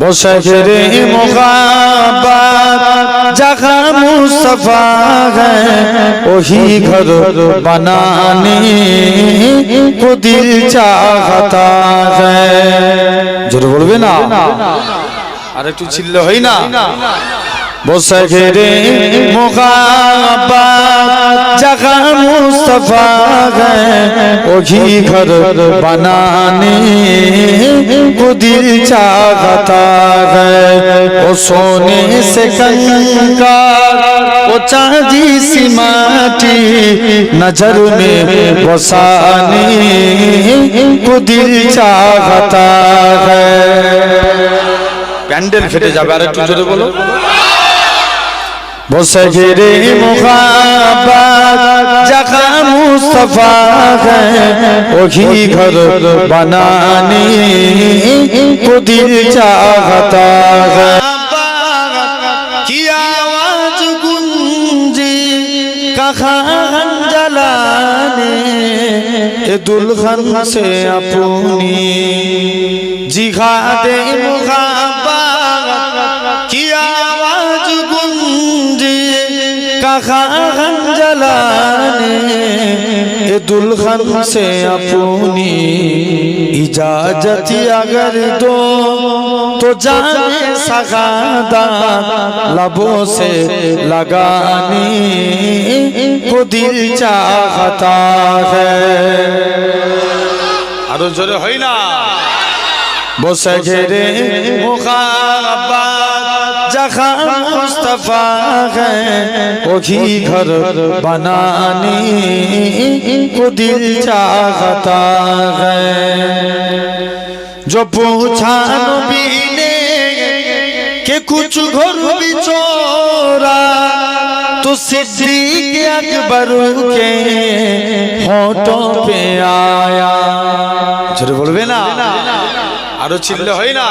বসের যখন সফা ওহি ঘর বনানি কুদিল চাহতা জোর বলবে না? আর একটু ছিল হই না? বসে ঘেরে মোহাবাত जगा मुस्तफा है वही घर बनाने को दिल चाहता है वो सोने से कंकार वो चांदी सी माटी नजर में बसाने को दिल चाहता है প্যান্ডেল ফেটে যাবে আর একটু জোরে বলো বসজরে মুখাবাদ জাকা মুস্তফা ওহি ঘর বানানি কুদিল চাহতা কি। আওয়াজ গুঞ্জি কাখান জালানে এ দুলখান হাসে আপনি। জিহাদে মুখাবাদ कहाँ जलाने ए दुल्हन से अपनी इजाजत अगर दो तो जाने सगादा लबों से लगाने को दिल चाहता है আরো জোরে হয় না বসে ঘেরে मुखाबात जखा मुस्तफा है वही घर बनाने को दिल चाहता है जो पूछा नबी ने कि कुछ घर भी चोरा तो सिद्दीक अकबर के होठों पे आया ছোট বলবে না আরো চিল্লে হয় না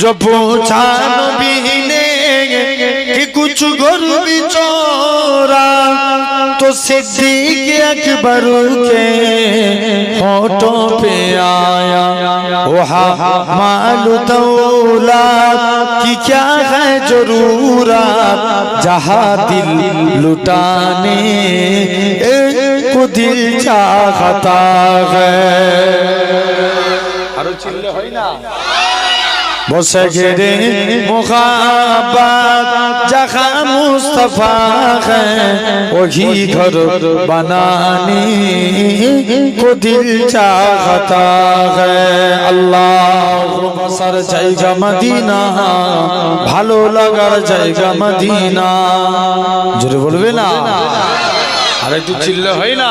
जो पूछा नबी ने कि कुछ घर भी चोरा तो सिद्दीक अकबर के होठों पे आया वहा मालू दौला कि क्या है जरूरत जहाँ दिल लुटाने को दिल चाहता है আরো চিল্লে হয় না বসে ঘেরে मुखाबात जखा मुस्तफा है वही घर बनाने को दिल चाहता है আল্লাহ বসার জায়গা মদিনা ভালো লাগার জায়গা মদিনা জোরে বলবে না আর একটু চিল্লে হয় না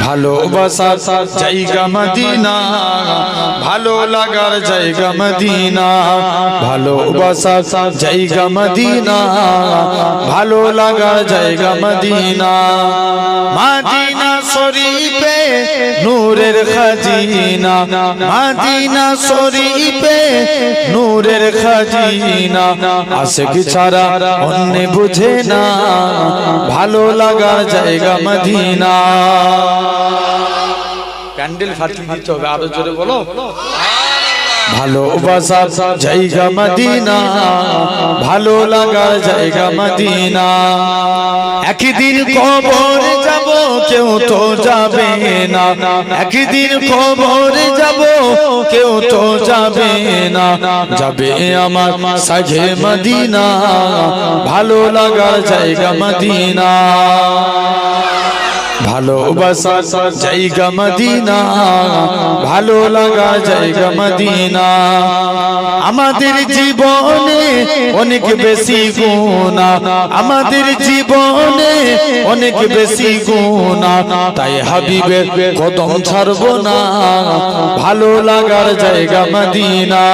ভালোবাসার জায়গা মদিনা, ভালো লাগার জায়গা মদিনা ভালোবাসার জায়গা মদিনা, ভালো লাগার জায়গা মদিনা মাদিনা শরীফে নূরের খাজিনা মাদিনা শরীফে নূরের খাজিনা। আশিক ছাড়া অন্য বুঝে না ভালো লাগার জায়গা মদিনা। প্যান্ডেল ফাটিয়ে দিতে হবে আরও জোরে বলো। ভালোবাসার জায়গা মদিনা ভালো লাগা জায়গা মদিনা। একদিন কবর কেউ তো যাবে না। একদিন খবর যাব, কেউ তো যাবে না। যাবে আমার সাজে মদিনা, ভালো লাগা জায়গা মদিনা। ভালোবাসার জায়গা মদিনা, ভালো লাগা জায়গা মদিনা। আমাদের জীবনে অনেক বেশি গুণা, আমাদের জীবনে অনেক বেশি গুণা। তাই হাবিবের কদম ছাড়বো না, ভালো লাগার জায়গা মদিনা।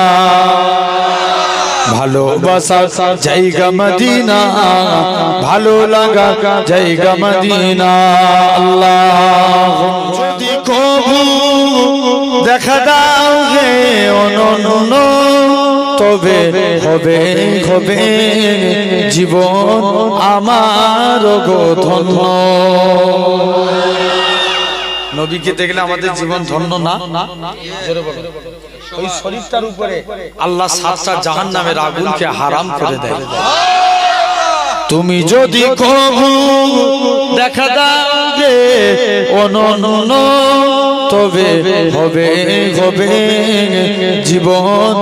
ভালোবাসা জায়গা মদিনা, ভালো লাগা জায়গা মদিনা। আল্লাহ, যদি কবু দেখা দাও হে অনন্য, তবে হবে হবে জীবন আমার গো ধন্য। নবীকে দেখলে আমাদের জীবন ধন্য না? বলো। ওই শরীরটার উপরে আল্লাহ সাতটা জাহান নামের আগুনকে হারাম করে দেয়। তুমি যদি কবু দেখা দাও গে অনন্য তবে হবে হবে জীবন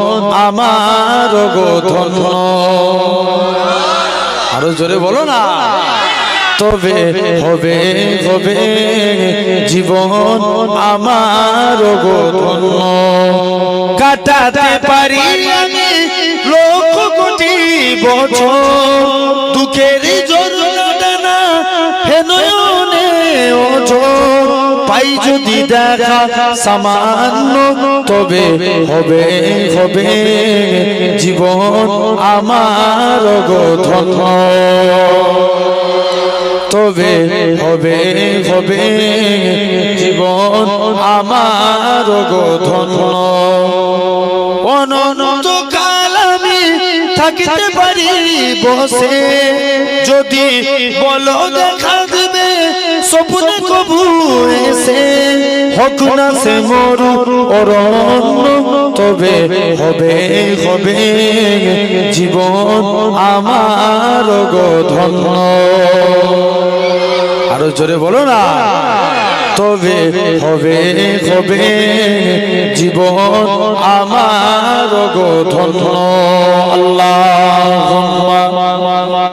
আমার গো ধন্য। আরও জোরে বলো না। তবে হবে হবে, জীবন আমার ধন্য। কাটাতে পারি আমি লক্ষ কোটি বছর। দুঃখের জন্য হেনয়নে ওজন পাই যদি দেখা সামান্য, তবে হবে হবে, জীবন আমার ধন্য। তবে হবে হবে, জীবন আমার গো ধন্য। অনন্ত কাল আমি থাকিতে পারি বসে। যদি বলো দেখা দেবে, স্বপ্নে কবু এসে। হোক না সে মরু অরণ্য তবে হবে হবে। জীবন আমার গো ধন্য। আরও জোরে বলো না। তবে হবে হবে। জীবন আমার গো ধন্য। আল্লাহ